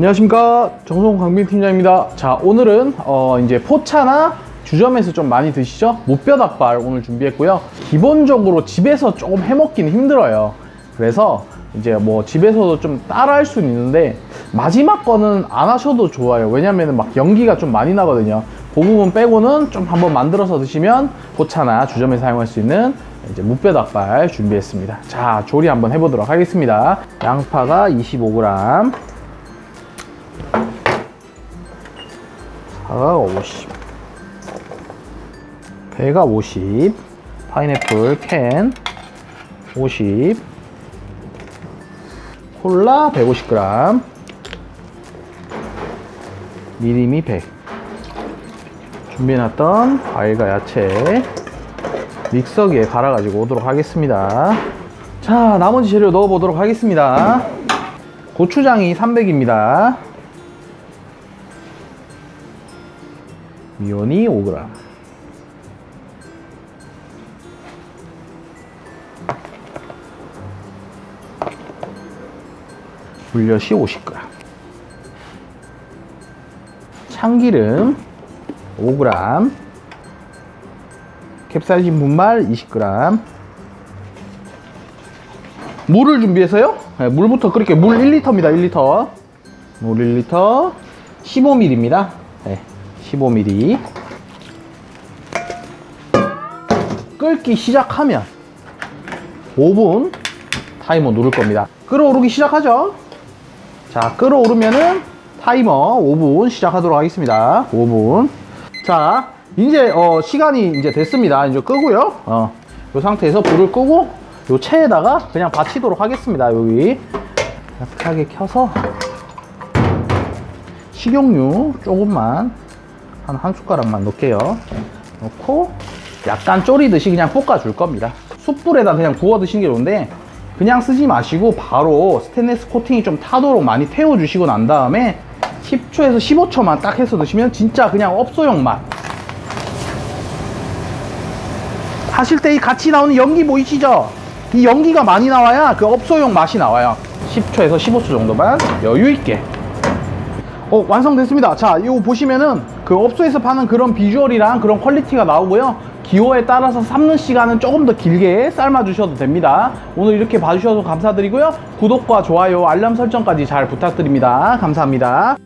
안녕하십니까 정성 강빈 팀장입니다. 자 오늘은 어 이제 포차나 주점에서 좀 많이 드시죠? 무뼈 닭발 오늘 준비했고요. 기본적으로 집에서 조금 해먹기는 힘들어요. 그래서 이제 뭐 집에서도 좀 따라 할 수는 있는데 마지막 거는 안 하셔도 좋아요. 왜냐면은 막 연기가 좀 많이 나거든요. 그 부분 빼고는 좀 한번 만들어서 드시면 포차나 주점에 사용할 수 있는 이제 무뼈 닭발 준비했습니다. 자 조리 한번 해보도록 하겠습니다. 양파가 25g, 사과가 50, 배가 50, 파인애플 캔 50, 콜라 150g, 미리미 100. 준비해놨던 과일과 야채 믹서기에 갈아가지고 오도록 하겠습니다. 자, 나머지 재료 넣어보도록 하겠습니다. 고추장이 300입니다. 미온이 5g. 물엿이 50g. 참기름 5g. 캡사이신 분말 20g. 물을 준비해서요. 네, 물부터 끓일게요. 물 1리터입니다. 1리터. 물 1리터. 15ml입니다. 네, 15ml. 끓기 시작하면 5분 타이머 누를 겁니다. 끓어오르기 시작하죠. 자, 끓어오르면은 타이머 5분 시작하도록 하겠습니다. 5분. 자, 이제 어, 시간이 이제 됐습니다. 이제 끄고요. 어, 이 상태에서 불을 끄고 요 체에다가 그냥 받치도록 하겠습니다. 여기 약하게 켜서 식용유 조금만 한 한 숟가락만 넣을게요. 넣고 약간 졸이듯이 그냥 볶아줄 겁니다. 숯불에다 그냥 구워 드시는 게 좋은데 그냥 쓰지 마시고 바로 스테인리스 코팅이 좀 타도록 많이 태워주시고 난 다음에 10초에서 15초만 딱 해서 드시면 진짜 그냥 업소용 맛. 하실 때 이 같이 나오는 연기 보이시죠? 이 연기가 많이 나와야 그 업소용 맛이 나와요. 10초에서 15초 정도만 여유 있게. 어, 완성됐습니다. 자, 이거 보시면은 그 업소에서 파는 그런 비주얼이랑 그런 퀄리티가 나오고요. 기호에 따라서 삶는 시간은 조금 더 길게 삶아 주셔도 됩니다. 오늘 이렇게 봐주셔서 감사드리고요. 구독과 좋아요, 알람 설정까지 잘 부탁드립니다. 감사합니다.